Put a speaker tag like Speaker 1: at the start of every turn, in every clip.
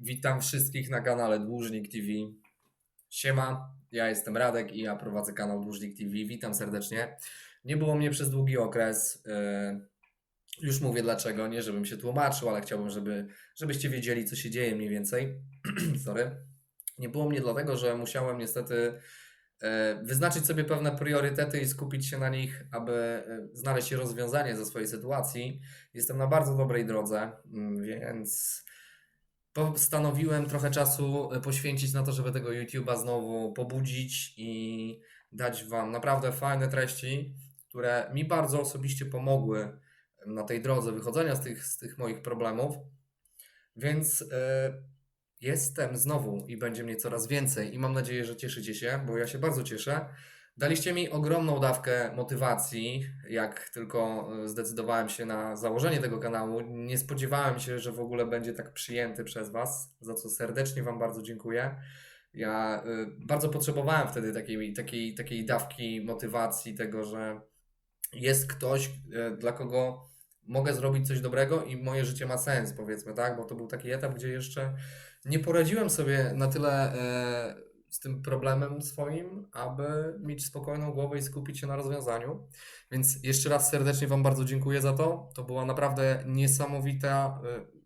Speaker 1: Witam wszystkich na kanale Dłużnik TV. Siema, ja jestem Radek i ja prowadzę kanał Dłużnik TV. Witam serdecznie. Nie było mnie przez długi okres. yy, Już mówię dlaczego, nie żebym się tłumaczył, ale chciałbym, żeby, żebyście wiedzieli, co się dzieje mniej więcej. Sorry. Nie było mnie dlatego, że musiałem niestety e, wyznaczyć sobie pewne priorytety i skupić się na nich, aby e, znaleźć rozwiązanie ze swojej sytuacji. Jestem na bardzo dobrej drodze, mm, więc postanowiłem trochę czasu e, poświęcić na to, żeby tego YouTube'a znowu pobudzić i dać Wam naprawdę fajne treści, które mi bardzo osobiście pomogły na tej drodze wychodzenia z tych, z tych moich problemów. Więc e, jestem znowu i będzie mnie coraz więcej i mam nadzieję, że cieszycie się, bo ja się bardzo cieszę. Daliście mi ogromną dawkę motywacji, jak tylko e, zdecydowałem się na założenie tego kanału. Nie spodziewałem się, że w ogóle będzie tak przyjęty przez Was, za co serdecznie Wam bardzo dziękuję. Ja y, bardzo potrzebowałem wtedy takiej, takiej, takiej dawki motywacji, tego, że jest ktoś, y, dla kogo mogę zrobić coś dobrego i moje życie ma sens, powiedzmy, tak? Bo to był taki etap, gdzie jeszcze nie poradziłem sobie na tyle e, z tym problemem swoim, aby mieć spokojną głowę i skupić się na rozwiązaniu. Więc jeszcze raz serdecznie Wam bardzo dziękuję za to. To była naprawdę niesamowita e,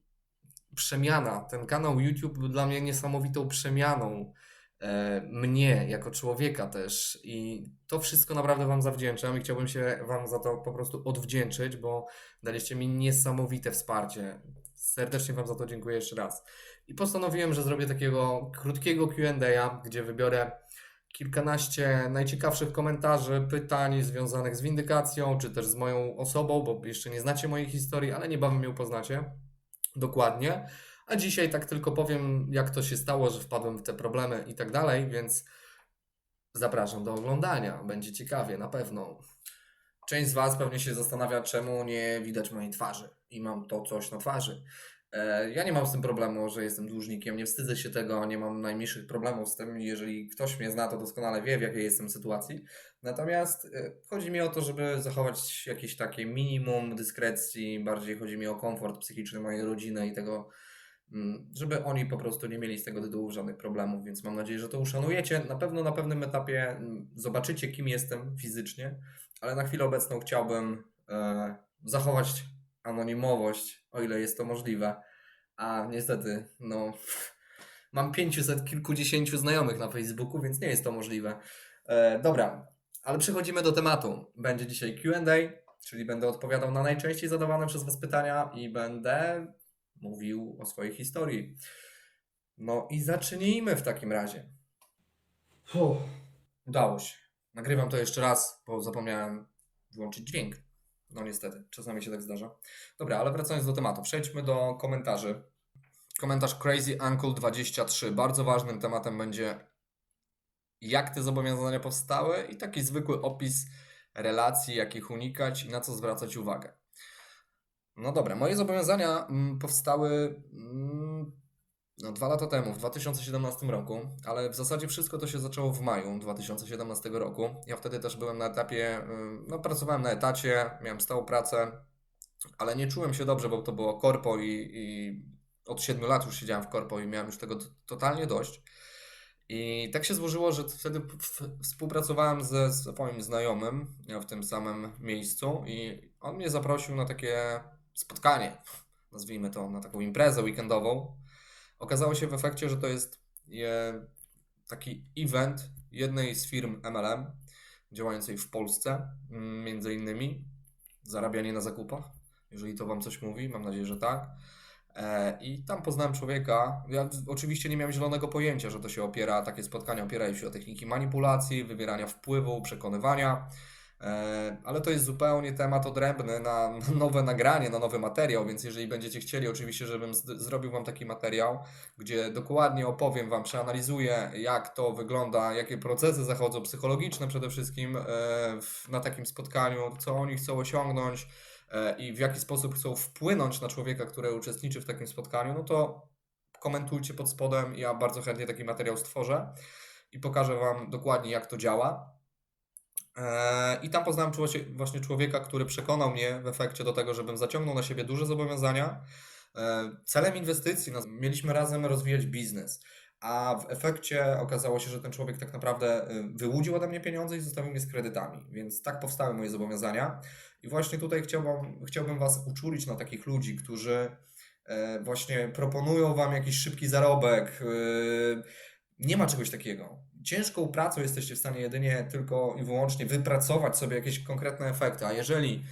Speaker 1: przemiana. Ten kanał YouTube był dla mnie niesamowitą przemianą e, mnie jako człowieka też i to wszystko naprawdę Wam zawdzięczam i chciałbym się Wam za to po prostu odwdzięczyć, bo daliście mi niesamowite wsparcie. Serdecznie Wam za to dziękuję jeszcze raz. I postanowiłem, że zrobię takiego krótkiego QA, gdzie wybiorę kilkanaście najciekawszych komentarzy, pytań związanych z windykacją, czy też z moją osobą, bo jeszcze nie znacie mojej historii, ale niebawem ją poznacie dokładnie. A dzisiaj tak tylko powiem, jak to się stało, że wpadłem w te problemy i tak dalej, więc zapraszam do oglądania. Będzie ciekawie, na pewno. Część z Was pewnie się zastanawia, czemu nie widać mojej twarzy i mam to coś na twarzy. E, Ja nie mam z tym problemu, że jestem dłużnikiem, nie wstydzę się tego, nie mam najmniejszych problemów z tym. Jeżeli ktoś mnie zna, to doskonale wie, w jakiej jestem sytuacji. Natomiast e, chodzi mi o to, żeby zachować jakieś takie minimum dyskrecji, bardziej chodzi mi o komfort psychiczny mojej rodziny i tego, mm, żeby oni po prostu nie mieli z tego tytułu żadnych problemów, więc mam nadzieję, że to uszanujecie. Na pewno na pewnym etapie mm, zobaczycie, kim jestem fizycznie, ale na chwilę obecną chciałbym e, zachować anonimowość, o ile jest to możliwe. A niestety, no, mam 500 kilkudziesięciu znajomych na Facebooku, więc nie jest to możliwe. E, dobra, ale przechodzimy do tematu. Będzie dzisiaj QA, czyli będę odpowiadał na najczęściej zadawane przez Was pytania i będę mówił o swojej historii. No i zacznijmy w takim razie. Fuh, udało się. Nagrywam to jeszcze raz, bo zapomniałem włączyć dźwięk. No niestety, czasami się tak zdarza. Dobra, ale wracając do tematu, przejdźmy do komentarzy. Komentarz Crazy Uncle 23. Bardzo ważnym tematem będzie jak te zobowiązania powstały i taki zwykły opis relacji, jakich unikać i na co zwracać uwagę. No dobra, moje zobowiązania mm, powstały mm, no, dwa lata temu, w 2017 roku, ale w zasadzie wszystko to się zaczęło w maju 2017 roku. Ja wtedy też byłem na etapie, no pracowałem na etacie, miałem stałą pracę, ale nie czułem się dobrze, bo to było korpo i, i od 7 lat już siedziałem w korpo i miałem już tego totalnie dość. I tak się złożyło, że wtedy współpracowałem ze swoim znajomym w tym samym miejscu i on mnie zaprosił na takie spotkanie, nazwijmy to, na taką imprezę weekendową. Okazało się w efekcie, że to jest taki event jednej z firm MLM działającej w Polsce, mm, między innymi zarabianie na zakupach, jeżeli to Wam coś mówi, mam nadzieję, że tak. E, I tam poznałem człowieka. Ja oczywiście nie miałem zielonego pojęcia, że to się opiera, takie spotkania opierają się o techniki manipulacji, wywierania wpływu, przekonywania. E, Ale to jest zupełnie temat odrębny na, nowe nagranie, na nowy materiał, więc jeżeli będziecie chcieli, oczywiście, żebym zrobił Wam taki materiał, gdzie dokładnie opowiem Wam, przeanalizuję, jak to wygląda, jakie procesy zachodzą, psychologiczne przede wszystkim e, na takim spotkaniu, co oni chcą osiągnąć e, i w jaki sposób chcą wpłynąć na człowieka, który uczestniczy w takim spotkaniu, no to komentujcie pod spodem. Ja bardzo chętnie taki materiał stworzę i pokażę Wam dokładnie, jak to działa. E, I tam poznałem właśnie człowieka, który przekonał mnie w efekcie do tego, żebym zaciągnął na siebie duże zobowiązania E, Celem inwestycji no, mieliśmy razem rozwijać biznes, a w efekcie okazało się, że ten człowiek tak naprawdę y, wyłudził ode mnie pieniądze i zostawił mnie z kredytami, więc tak powstały moje zobowiązania. I właśnie tutaj chciałbym, chciałbym Was uczulić na takich ludzi, którzy e, właśnie proponują Wam jakiś szybki zarobek. y, Nie ma czegoś takiego. Ciężką pracą jesteście w stanie jedynie tylko i wyłącznie wypracować sobie jakieś konkretne efekty, a jeżeli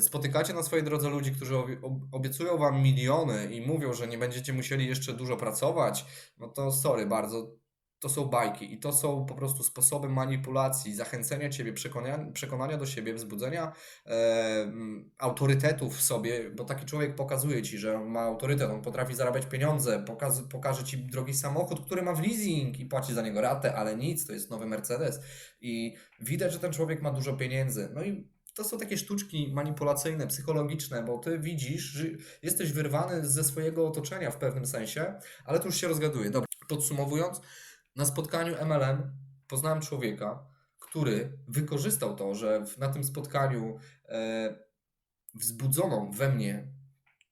Speaker 1: spotykacie na swojej drodze ludzi, którzy obie- ob- obiecują Wam miliony i mówią, że nie będziecie musieli jeszcze dużo pracować, no to sorry bardzo, to są bajki i to są po prostu sposoby manipulacji, zachęcenia Ciebie, przekonania, przekonania do siebie, wzbudzenia e, autorytetu w sobie, bo taki człowiek pokazuje Ci, że ma autorytet, on potrafi zarabiać pieniądze, pokaz, pokaże Ci drogi samochód, który ma w leasing i płaci za niego ratę, ale nic, to jest nowy Mercedes i widać, że ten człowiek ma dużo pieniędzy. No i to są takie sztuczki manipulacyjne, psychologiczne, bo ty widzisz, że jesteś wyrwany ze swojego otoczenia w pewnym sensie, ale to już się rozgaduje. Dobra, podsumowując, na spotkaniu MLM poznałem człowieka, który wykorzystał to, że na tym spotkaniu e, wzbudzono we mnie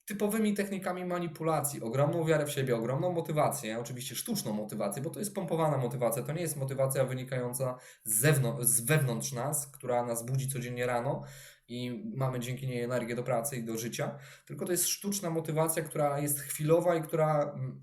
Speaker 1: typowymi technikami manipulacji, ogromną wiarę w siebie, ogromną motywację, oczywiście sztuczną motywację, bo to jest pompowana motywacja, to nie jest motywacja wynikająca z, zewnątrz, z wewnątrz nas, która nas budzi codziennie rano i mamy dzięki niej energię do pracy i do życia, tylko to jest sztuczna motywacja, która jest chwilowa i która mm,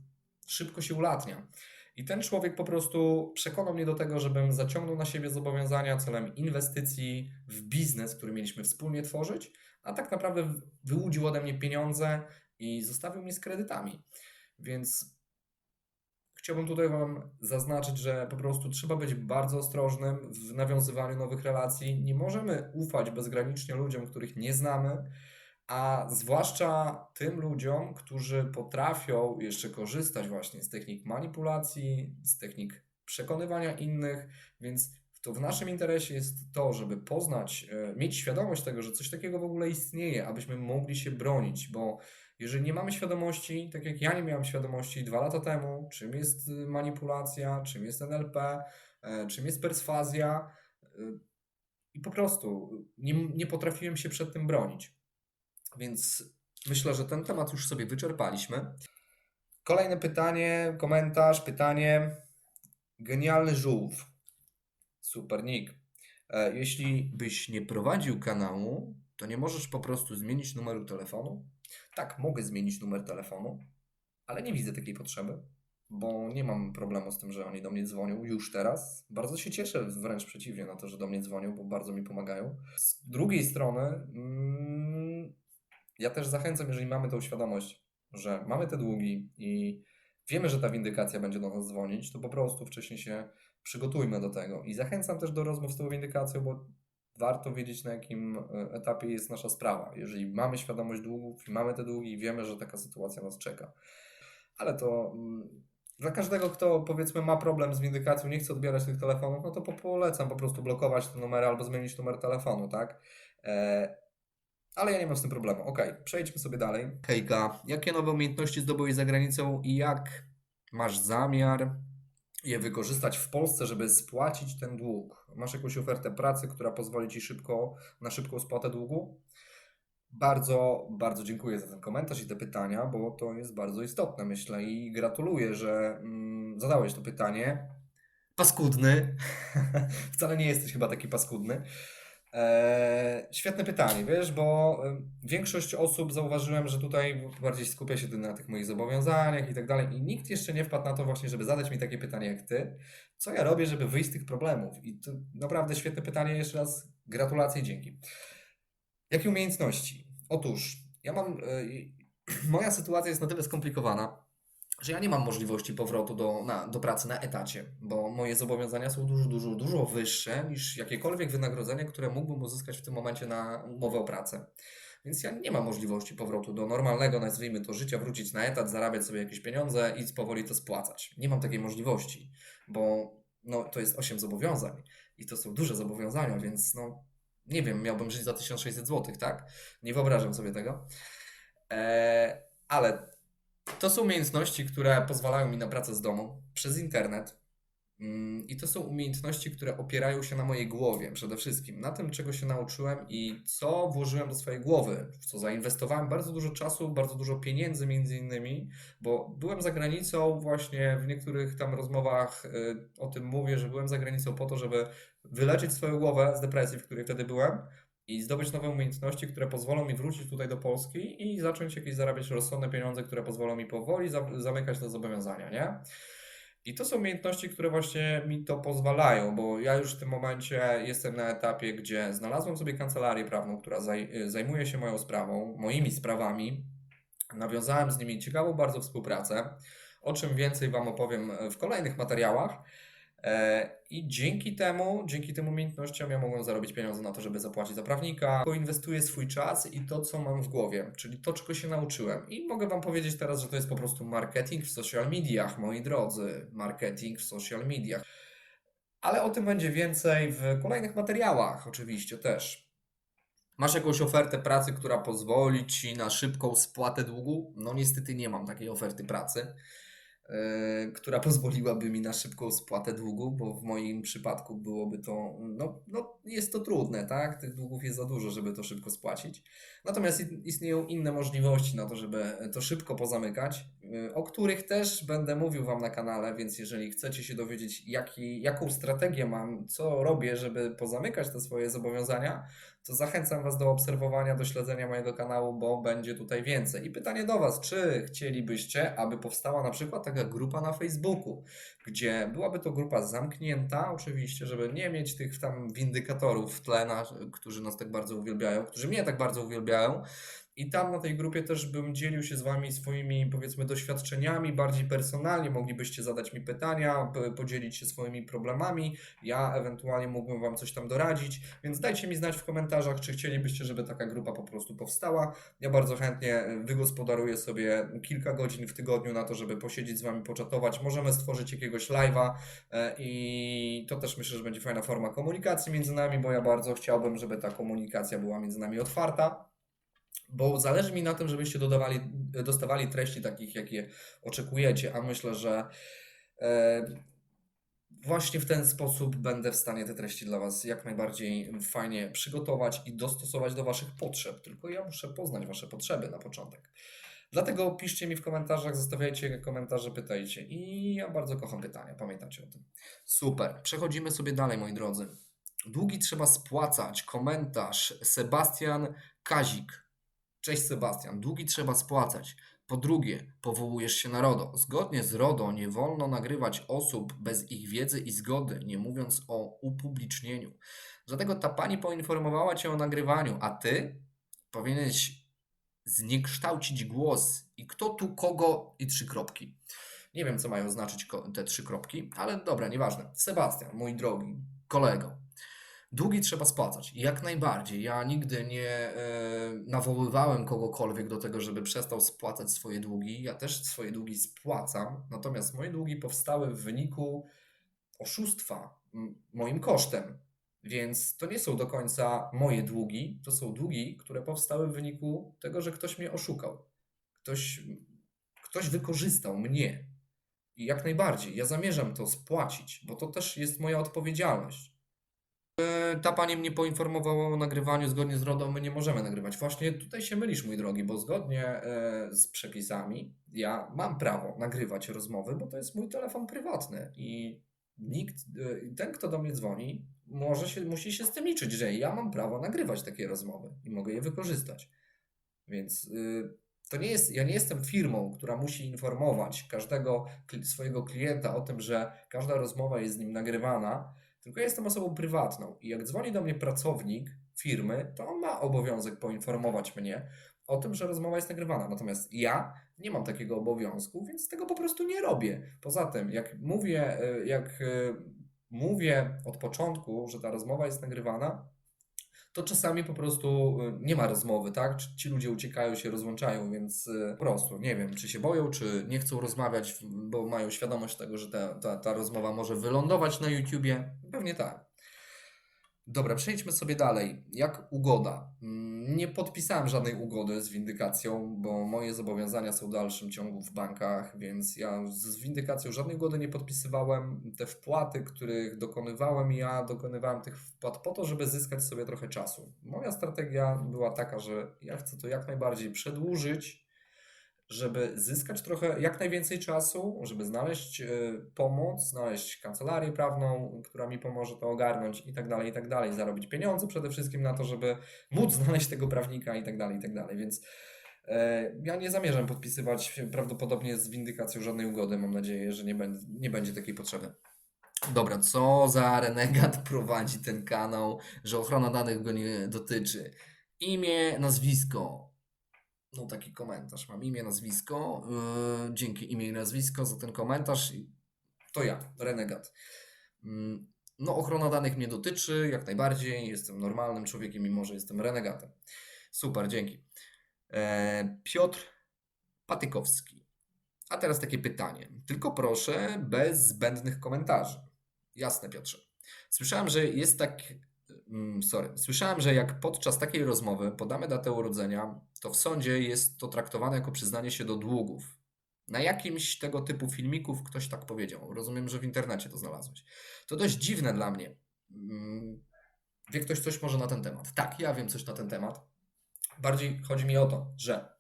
Speaker 1: szybko się ulatnia. I ten człowiek po prostu przekonał mnie do tego, żebym zaciągnął na siebie zobowiązania celem inwestycji w biznes, który mieliśmy wspólnie tworzyć, a tak naprawdę wyłudził ode mnie pieniądze i zostawił mnie z kredytami. Więc chciałbym tutaj Wam zaznaczyć, że po prostu trzeba być bardzo ostrożnym w nawiązywaniu nowych relacji. Nie możemy ufać bezgranicznie ludziom, których nie znamy, a zwłaszcza tym ludziom, którzy potrafią jeszcze korzystać właśnie z technik manipulacji, z technik przekonywania innych, więc to w naszym interesie jest to, żeby poznać, e, mieć świadomość tego, że coś takiego w ogóle istnieje, abyśmy mogli się bronić, bo jeżeli nie mamy świadomości, tak jak ja nie miałem świadomości dwa lata temu, czym jest y, manipulacja, czym jest NLP, e, czym jest perswazja, y, i po prostu nie, nie potrafiłem się przed tym bronić. Więc myślę, że ten temat już sobie wyczerpaliśmy. Kolejne pytanie, komentarz, pytanie. Genialny żółw. Super nick. E, Jeśli byś nie prowadził kanału, to nie możesz po prostu zmienić numeru telefonu? Tak, mogę zmienić numer telefonu, ale nie widzę takiej potrzeby, bo nie mam problemu z tym, że oni do mnie dzwonią już teraz. Bardzo się cieszę, wręcz przeciwnie, na to, że do mnie dzwonią, bo bardzo mi pomagają. Z drugiej strony, mm, ja też zachęcam, jeżeli mamy tą świadomość, że mamy te długi i wiemy, że ta windykacja będzie do nas dzwonić, to po prostu wcześniej się przygotujmy do tego. I zachęcam też do rozmów z tą windykacją, bo warto wiedzieć, na jakim e, etapie jest nasza sprawa. Jeżeli mamy świadomość długów i mamy te długi i wiemy, że taka sytuacja nas czeka. Ale to mm, dla każdego, kto powiedzmy ma problem z windykacją, nie chce odbierać tych telefonów, no to po- polecam po prostu blokować te numery albo zmienić numer telefonu, tak? Ale ja nie mam z tym problemu. Ok, przejdźmy sobie dalej. Hejka, jakie nowe umiejętności zdobyłeś za granicą i jak masz zamiar je wykorzystać w Polsce, żeby spłacić ten dług? Masz jakąś ofertę pracy, która pozwoli Ci szybko na szybką spłatę długu? Bardzo, bardzo dziękuję za ten komentarz i te pytania, bo to jest bardzo istotne, myślę, i gratuluję, że mm, zadałeś to pytanie. Paskudny. Wcale nie jesteś chyba taki paskudny. Eee, świetne pytanie, wiesz, bo większość osób zauważyłem, że tutaj bardziej skupia się na tych moich zobowiązaniach i tak dalej, i nikt jeszcze nie wpadł na to właśnie, żeby zadać mi takie pytanie jak ty. Co ja robię, żeby wyjść z tych problemów? I to naprawdę świetne pytanie, jeszcze raz gratulacje dzięki. Jakie umiejętności? Otóż, ja mam. y, moja sytuacja jest na tyle skomplikowana, że ja nie mam możliwości powrotu do, na, do pracy na etacie, bo moje zobowiązania są dużo, dużo, dużo wyższe niż jakiekolwiek wynagrodzenie, które mógłbym uzyskać w tym momencie na umowę o pracę. Więc ja nie mam możliwości powrotu do normalnego, nazwijmy to, życia, wrócić na etat, zarabiać sobie jakieś pieniądze i powoli to spłacać. Nie mam takiej możliwości, bo no, to jest 8 zobowiązań i to są duże zobowiązania, więc no, nie wiem, miałbym żyć za 1600 zł, tak? Nie wyobrażam sobie tego. Eee, ale to są umiejętności, które pozwalają mi na pracę z domu przez internet. Mm, I to są umiejętności, które opierają się na mojej głowie przede wszystkim, na tym, czego się nauczyłem i co włożyłem do swojej głowy, w co zainwestowałem bardzo dużo czasu, bardzo dużo pieniędzy między innymi, bo byłem za granicą właśnie w niektórych tam rozmowach y, o tym mówię, że byłem za granicą po to, żeby wyleczyć swoją głowę z depresji, w której wtedy byłem i zdobyć nowe umiejętności, które pozwolą mi wrócić tutaj do Polski i zacząć jakieś zarabiać rozsądne pieniądze, które pozwolą mi powoli za zamykać te zobowiązania, nie? I to są umiejętności, które właśnie mi to pozwalają, bo ja już w tym momencie jestem na etapie, gdzie znalazłem sobie kancelarię prawną, która zaj zajmuje się moją sprawą, moimi sprawami. Nawiązałem z nimi ciekawą bardzo współpracę, o czym więcej Wam opowiem w kolejnych materiałach. E, I dzięki temu, dzięki tym umiejętnościom ja mogłem zarobić pieniądze na to, żeby zapłacić za prawnika. Inwestuję swój czas i to, co mam w głowie, czyli to, czego się nauczyłem. I mogę Wam powiedzieć teraz, że to jest po prostu marketing w social mediach, moi drodzy. Marketing w social mediach. Ale o tym będzie więcej w kolejnych materiałach, oczywiście też. Masz jakąś ofertę pracy, która pozwoli Ci na szybką spłatę długu? No niestety nie mam takiej oferty pracy. E, która pozwoliłaby mi na szybką spłatę długu, bo w moim przypadku byłoby to, no, no jest to trudne, tak? Tych długów jest za dużo, żeby to szybko spłacić. Natomiast istnieją inne możliwości na to, żeby to szybko pozamykać, e, o których też będę mówił Wam na kanale, więc jeżeli chcecie się dowiedzieć, jaki, jaką strategię mam, co robię, żeby pozamykać te swoje zobowiązania, to zachęcam Was do obserwowania, do śledzenia mojego kanału, bo będzie tutaj więcej. I pytanie do Was, czy chcielibyście, aby powstała na przykład taka grupa na Facebooku, gdzie byłaby to grupa zamknięta, oczywiście, żeby nie mieć tych tam windykatorów w tle, na, którzy nas tak bardzo uwielbiają, którzy mnie tak bardzo uwielbiają, i tam na tej grupie też bym dzielił się z Wami swoimi, powiedzmy, doświadczeniami bardziej personalnie. Moglibyście zadać mi pytania, podzielić się swoimi problemami. Ja ewentualnie mógłbym Wam coś tam doradzić, więc dajcie mi znać w komentarzach, czy chcielibyście, żeby taka grupa po prostu powstała. Ja bardzo chętnie wygospodaruję sobie kilka godzin w tygodniu na to, żeby posiedzieć z Wami, poczatować. Możemy stworzyć jakiegoś live'a e, i to też myślę, że będzie fajna forma komunikacji między nami, bo ja bardzo chciałbym, żeby ta komunikacja była między nami otwarta bo zależy mi na tym, żebyście dodawali, dostawali treści takich, jakie oczekujecie, a myślę, że e, właśnie w ten sposób będę w stanie te treści dla Was jak najbardziej fajnie przygotować i dostosować do Waszych potrzeb. Tylko ja muszę poznać Wasze potrzeby na początek. Dlatego piszcie mi w komentarzach, zostawiajcie komentarze, pytajcie. I ja bardzo kocham pytania, pamiętajcie o tym. Super. Przechodzimy sobie dalej, moi drodzy. Długi trzeba spłacać. Komentarz Sebastian Kazik. Cześć Sebastian, długi trzeba spłacać. Po drugie, powołujesz się na RODO. Zgodnie z RODO nie wolno nagrywać osób bez ich wiedzy i zgody, nie mówiąc o upublicznieniu. Dlatego ta pani poinformowała cię o nagrywaniu, a ty powinieneś zniekształcić głos i kto tu kogo i trzy kropki. Nie wiem, co mają znaczyć te trzy kropki, ale dobra, nieważne. Sebastian, mój drogi kolego, Długi trzeba spłacać. Jak najbardziej. Ja nigdy nie e, nawoływałem kogokolwiek do tego, żeby przestał spłacać swoje długi. Ja też swoje długi spłacam, natomiast moje długi powstały w wyniku oszustwa moim kosztem. Więc to nie są do końca moje długi, to są długi, które powstały w wyniku tego, że ktoś mnie oszukał. Ktoś, ktoś wykorzystał mnie. I jak najbardziej, ja zamierzam to spłacić, bo to też jest moja odpowiedzialność. E, ta pani mnie poinformowała o nagrywaniu zgodnie z RODO, my nie możemy nagrywać. Właśnie tutaj się mylisz, mój drogi, bo zgodnie e, z przepisami ja mam prawo nagrywać rozmowy, bo to jest mój telefon prywatny i nikt, e, ten kto do mnie dzwoni, może się, musi się z tym liczyć, że ja mam prawo nagrywać takie rozmowy i mogę je wykorzystać. Więc to nie jest, ja nie jestem firmą, która musi informować każdego swojego klienta o tym, że każda rozmowa jest z nim nagrywana, tylko jestem osobą prywatną i jak dzwoni do mnie pracownik firmy, to on ma obowiązek poinformować mnie o tym, że rozmowa jest nagrywana. Natomiast ja nie mam takiego obowiązku, więc tego po prostu nie robię. Poza tym, jak mówię, e, jak e, mówię od początku, że ta rozmowa jest nagrywana, to czasami po prostu y, nie ma rozmowy, tak? Ci ludzie uciekają, się rozłączają, więc y, po prostu nie wiem, czy się boją, czy nie chcą rozmawiać, bo mają świadomość tego, że ta, ta, ta rozmowa może wylądować na YouTubie. Pewnie tak. Dobra, przejdźmy sobie dalej. Jak ugoda? Mm, Nie podpisałem żadnej ugody z windykacją, bo moje zobowiązania są w dalszym ciągu w bankach, więc ja z windykacją żadnej ugody nie podpisywałem. Te wpłaty, których dokonywałem, ja dokonywałem tych wpłat po to, żeby zyskać sobie trochę czasu. Moja strategia była taka, że ja chcę to jak najbardziej przedłużyć, żeby zyskać trochę, jak najwięcej czasu, żeby znaleźć e, pomoc, znaleźć kancelarię prawną, która mi pomoże to ogarnąć i tak dalej, i tak dalej, zarobić pieniądze przede wszystkim na to, żeby móc znaleźć tego prawnika i tak dalej, i tak dalej, więc e, ja nie zamierzam podpisywać prawdopodobnie z windykacją żadnej ugody, mam nadzieję, że nie, będę, nie będzie takiej potrzeby. Dobra, co za renegat prowadzi ten kanał, że ochrona danych go nie dotyczy? Imię, nazwisko. No taki komentarz. Mam imię, nazwisko. Yy, dzięki imię i nazwisko za ten komentarz. To ja, renegat. Mm, No, ochrona danych mnie dotyczy, jak najbardziej. Jestem normalnym człowiekiem, mimo że jestem renegatem. Super, dzięki. E, Piotr Patykowski. A teraz takie pytanie. Tylko proszę, bez zbędnych komentarzy. Jasne, Piotrze. Słyszałem, że jest tak. Mm, Sorry. Słyszałem, że jak podczas takiej rozmowy podamy datę urodzenia, to w sądzie jest to traktowane jako przyznanie się do długów. Na jakimś tego typu filmików ktoś tak powiedział. Rozumiem, że w internecie to znalazłeś. To dość dziwne dla mnie. Mm, Wie ktoś coś może na ten temat? Tak, ja wiem coś na ten temat. Bardziej chodzi mi o to, że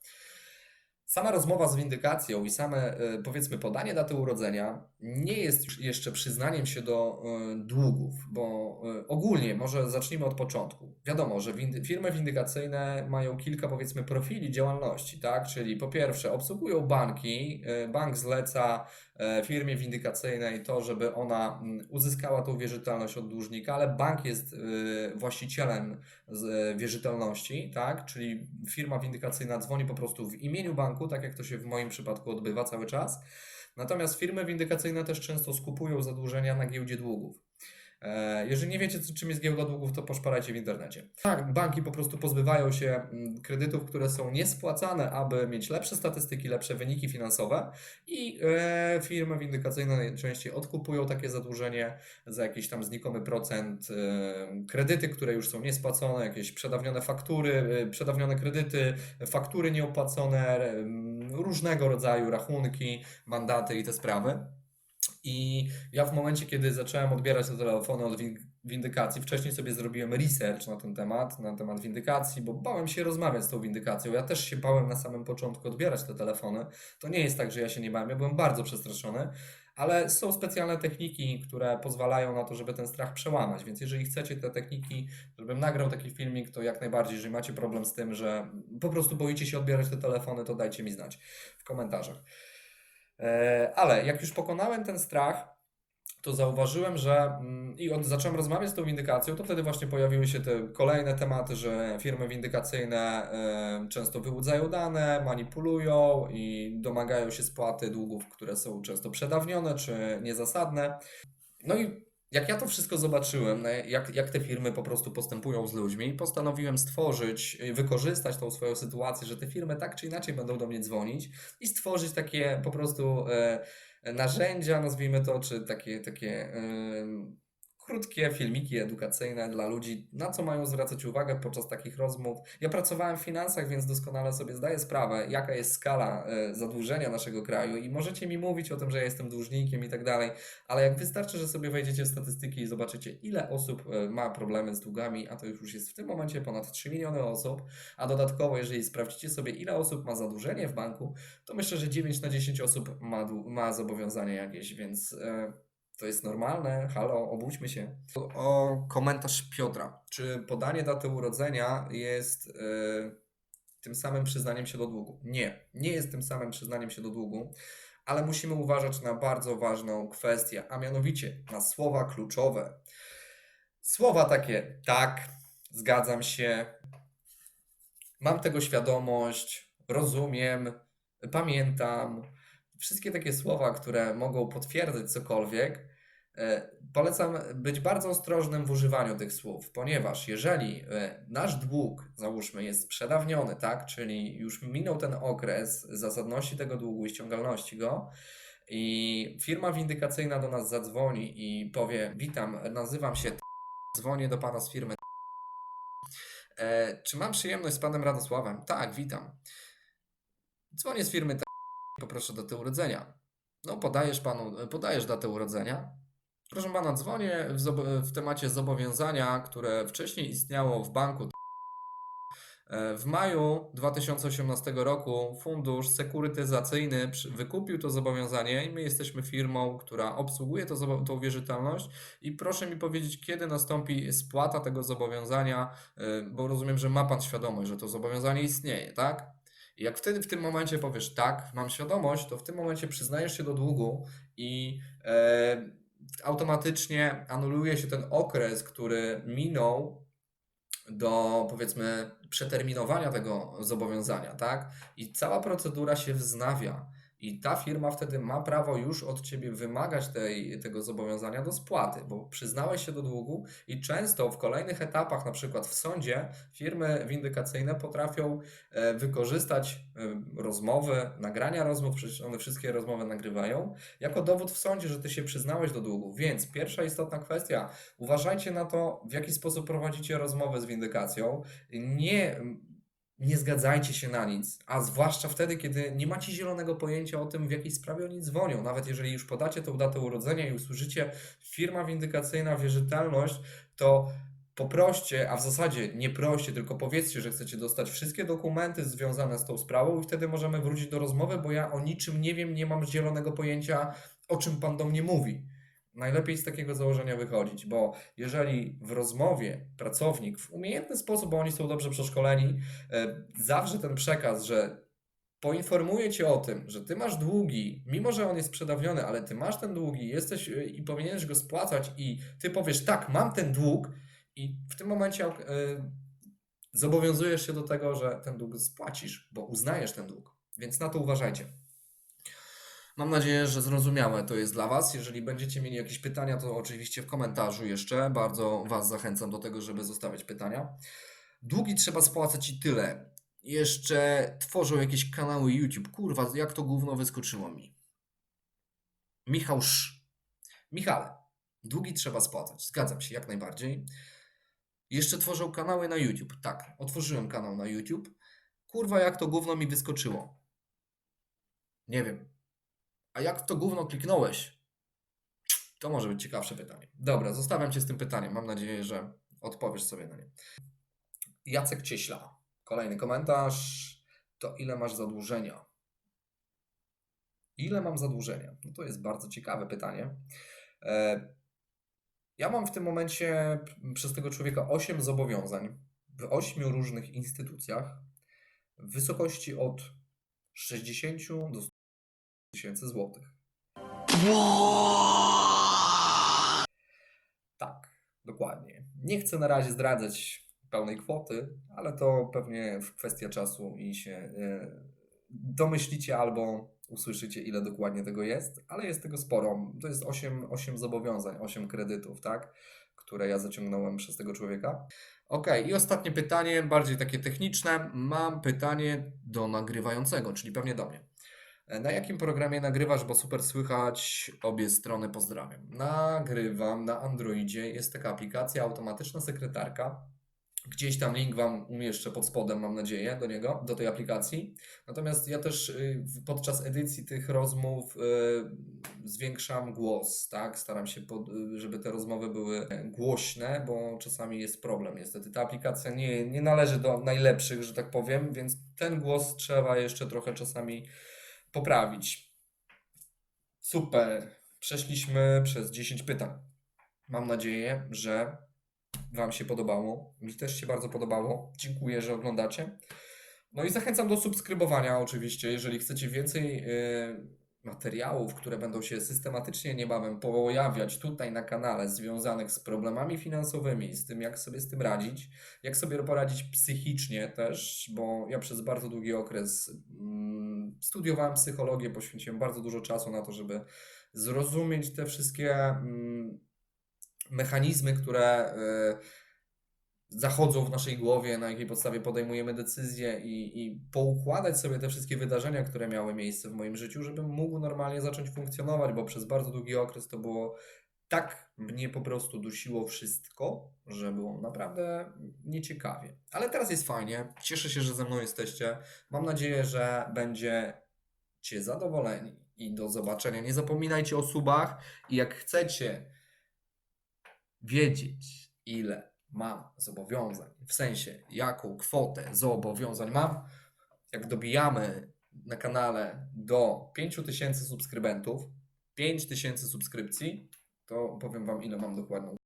Speaker 1: sama rozmowa z windykacją i same, e, powiedzmy, podanie daty urodzenia nie jest jeszcze przyznaniem się do e, długów, bo e, ogólnie, może zacznijmy od początku. Wiadomo, że windy, firmy windykacyjne mają kilka, powiedzmy, profili działalności, tak? Czyli po pierwsze, obsługują banki, bank zleca firmie windykacyjnej to, żeby ona mm, uzyskała tą wierzytelność od dłużnika, ale bank jest e, właścicielem e, wierzytelności, tak? Czyli firma windykacyjna dzwoni po prostu w imieniu banku, tak jak to się w moim przypadku odbywa cały czas. Natomiast firmy windykacyjne też często skupują zadłużenia na giełdzie długów. E, Jeżeli nie wiecie, czym jest giełda długów, to poszparajcie w internecie. Tak, banki po prostu pozbywają się mm, kredytów, które są niespłacane, aby mieć lepsze statystyki, lepsze wyniki finansowe i e, firmy windykacyjne najczęściej odkupują takie zadłużenie za jakiś tam znikomy procent, e, kredyty, które już są niespłacone, jakieś przedawnione faktury, przedawnione kredyty, faktury nieopłacone, różnego rodzaju rachunki, mandaty i te sprawy. I ja w momencie, kiedy zacząłem odbierać te telefony od win- windykacji, wcześniej sobie zrobiłem research na ten temat, na temat windykacji, bo bałem się rozmawiać z tą windykacją. Ja też się bałem na samym początku odbierać te telefony. To nie jest tak, że ja się nie bałem, ja byłem bardzo przestraszony, ale są specjalne techniki, które pozwalają na to, żeby ten strach przełamać. Więc jeżeli chcecie te techniki, żebym nagrał taki filmik, to jak najbardziej, jeżeli macie problem z tym, że po prostu boicie się odbierać te telefony, to dajcie mi znać w komentarzach. E, Ale jak już pokonałem ten strach, to zauważyłem, że mm, i od, zacząłem rozmawiać z tą windykacją, to wtedy właśnie pojawiły się te kolejne tematy, że firmy windykacyjne e, często wyłudzają dane, manipulują i domagają się spłaty długów, które są często przedawnione czy niezasadne. No i jak ja to wszystko zobaczyłem, jak, jak te firmy po prostu postępują z ludźmi, postanowiłem stworzyć, y, wykorzystać tą swoją sytuację, że te firmy tak czy inaczej będą do mnie dzwonić i stworzyć takie po prostu e, narzędzia, nazwijmy to, czy takie, takie krótkie filmiki edukacyjne dla ludzi, na co mają zwracać uwagę podczas takich rozmów. Ja pracowałem w finansach, więc doskonale sobie zdaję sprawę, jaka jest skala e, zadłużenia naszego kraju i możecie mi mówić o tym, że ja jestem dłużnikiem i tak dalej, ale jak wystarczy, że sobie wejdziecie w statystyki i zobaczycie, ile osób e, ma problemy z długami, a to już jest w tym momencie ponad 3 miliony osób, a dodatkowo, jeżeli sprawdzicie sobie, ile osób ma zadłużenie w banku, to myślę, że 9 na 10 osób ma, ma zobowiązania jakieś, więc e, to jest normalne. Halo, obudźmy się. O komentarz Piotra. Czy podanie daty urodzenia jest e, tym samym przyznaniem się do długu? Nie, nie jest tym samym przyznaniem się do długu, ale musimy uważać na bardzo ważną kwestię, a mianowicie na słowa kluczowe. Słowa takie tak, zgadzam się, mam tego świadomość, rozumiem, pamiętam. Wszystkie takie słowa, które mogą potwierdzać cokolwiek, polecam być bardzo ostrożnym w używaniu tych słów, ponieważ jeżeli e, nasz dług, załóżmy, jest przedawniony, tak, czyli już minął ten okres zasadności tego długu i ściągalności go, i firma windykacyjna do nas zadzwoni i powie: Witam, nazywam się dzwonię do pana z firmy. E, czy mam przyjemność z panem Radosławem? Tak, witam. Dzwonię z firmy poproszę datę urodzenia. No, podajesz panu, podajesz datę urodzenia. Proszę pana, dzwonię w, w temacie zobowiązania, które wcześniej istniało w banku. E, W maju 2018 roku fundusz sekurytyzacyjny wykupił to zobowiązanie i my jesteśmy firmą, która obsługuje to, tą wierzytelność i proszę mi powiedzieć, kiedy nastąpi spłata tego zobowiązania, e, bo rozumiem, że ma Pan świadomość, że to zobowiązanie istnieje, tak? I jak wtedy w tym momencie powiesz tak, mam świadomość, to w tym momencie przyznajesz się do długu i e, automatycznie anuluje się ten okres, który minął do powiedzmy przeterminowania tego zobowiązania, tak? I cała procedura się wznawia. I ta firma wtedy ma prawo już od ciebie wymagać tej, tego zobowiązania do spłaty, bo przyznałeś się do długu i często w kolejnych etapach, na przykład w sądzie, firmy windykacyjne potrafią e, wykorzystać e, rozmowy, nagrania rozmów, przecież one wszystkie rozmowy nagrywają, jako dowód w sądzie, że ty się przyznałeś do długu. Więc pierwsza istotna kwestia, uważajcie na to, w jaki sposób prowadzicie rozmowę z windykacją. Nie, nie zgadzajcie się na nic, a zwłaszcza wtedy, kiedy nie macie zielonego pojęcia o tym, w jakiej sprawie oni dzwonią. Nawet jeżeli już podacie tą datę urodzenia i usłyszycie firma windykacyjna, wierzytelność, to poproście, a w zasadzie nie proście, tylko powiedzcie, że chcecie dostać wszystkie dokumenty związane z tą sprawą i wtedy możemy wrócić do rozmowy, bo ja o niczym nie wiem, nie mam zielonego pojęcia, o czym Pan do mnie mówi. Najlepiej z takiego założenia wychodzić, bo jeżeli w rozmowie pracownik w umiejętny sposób, bo oni są dobrze przeszkoleni, e, zawrze ten przekaz, że poinformuje cię o tym, że ty masz długi, mimo że on jest przedawniony, ale ty masz ten długi, jesteś e, i powinieneś go spłacać i ty powiesz, tak, mam ten dług i w tym momencie e, zobowiązujesz się do tego, że ten dług spłacisz, bo uznajesz ten dług. Więc na to uważajcie. Mam nadzieję, że zrozumiałe to jest dla Was. Jeżeli będziecie mieli jakieś pytania, to oczywiście w komentarzu jeszcze. Bardzo Was zachęcam do tego, żeby zostawiać pytania. Długi trzeba spłacać i tyle. Jeszcze tworzą jakieś kanały YouTube. Kurwa, jak to gówno wyskoczyło mi. Michał Sz. Michale, długi trzeba spłacać. Zgadzam się, jak najbardziej. Jeszcze tworzą kanały na YouTube. Tak, otworzyłem kanał na YouTube. Kurwa, jak to gówno mi wyskoczyło. Nie wiem. A jak w to gówno kliknąłeś? To może być ciekawsze pytanie. Dobra, zostawiam Cię z tym pytaniem. Mam nadzieję, że odpowiesz sobie na nie. Jacek Cieśla. Kolejny komentarz. To ile masz zadłużenia? Ile mam zadłużenia? No to jest bardzo ciekawe pytanie. E, Ja mam w tym momencie przez tego człowieka 8 zobowiązań w 8 różnych instytucjach w wysokości od 60 do 100 tysięcy złotych. Tak, dokładnie. Nie chcę na razie zdradzać pełnej kwoty, ale to pewnie w kwestia czasu i się e, domyślicie albo usłyszycie, ile dokładnie tego jest, ale jest tego sporo. To jest 8, 8 zobowiązań, 8 kredytów, tak, które ja zaciągnąłem przez tego człowieka. Ok, i ostatnie pytanie, bardziej takie techniczne. Mam pytanie do nagrywającego, czyli pewnie do mnie. Na jakim programie nagrywasz, bo super słychać obie strony, pozdrawiam. Nagrywam na Androidzie, jest taka aplikacja, automatyczna sekretarka. Gdzieś tam link Wam umieszczę pod spodem, mam nadzieję, do niego, do tej aplikacji. Natomiast ja też y, podczas edycji tych rozmów y, zwiększam głos, tak? Staram się, y, żeby te rozmowy były głośne, bo czasami jest problem. Niestety ta aplikacja nie, nie należy do najlepszych, że tak powiem, więc ten głos trzeba jeszcze trochę czasami poprawić. Super. Przeszliśmy przez 10 pytań. Mam nadzieję, że Wam się podobało. Mi też się bardzo podobało. Dziękuję, że oglądacie. No i zachęcam do subskrybowania oczywiście, jeżeli chcecie więcej y, materiałów, które będą się systematycznie niebawem pojawiać tutaj na kanale związanych z problemami finansowymi, z tym jak sobie z tym radzić, jak sobie poradzić psychicznie też, bo ja przez bardzo długi okres mm, studiowałem psychologię, poświęciłem bardzo dużo czasu na to, żeby zrozumieć te wszystkie mm, mechanizmy, które y, zachodzą w naszej głowie, na jakiej podstawie podejmujemy decyzje i, i poukładać sobie te wszystkie wydarzenia, które miały miejsce w moim życiu, żebym mógł normalnie zacząć funkcjonować, bo przez bardzo długi okres to było tak mnie po prostu dusiło wszystko, że było naprawdę nieciekawie. Ale teraz jest fajnie. Cieszę się, że ze mną jesteście. Mam nadzieję, że będziecie zadowoleni. I do zobaczenia. Nie zapominajcie o subach. I jak chcecie wiedzieć, ile mam zobowiązań, w sensie jaką kwotę zobowiązań mam, jak dobijamy na kanale do 5000 subskrybentów, 5000 subskrypcji, to powiem Wam, ile mam dokładną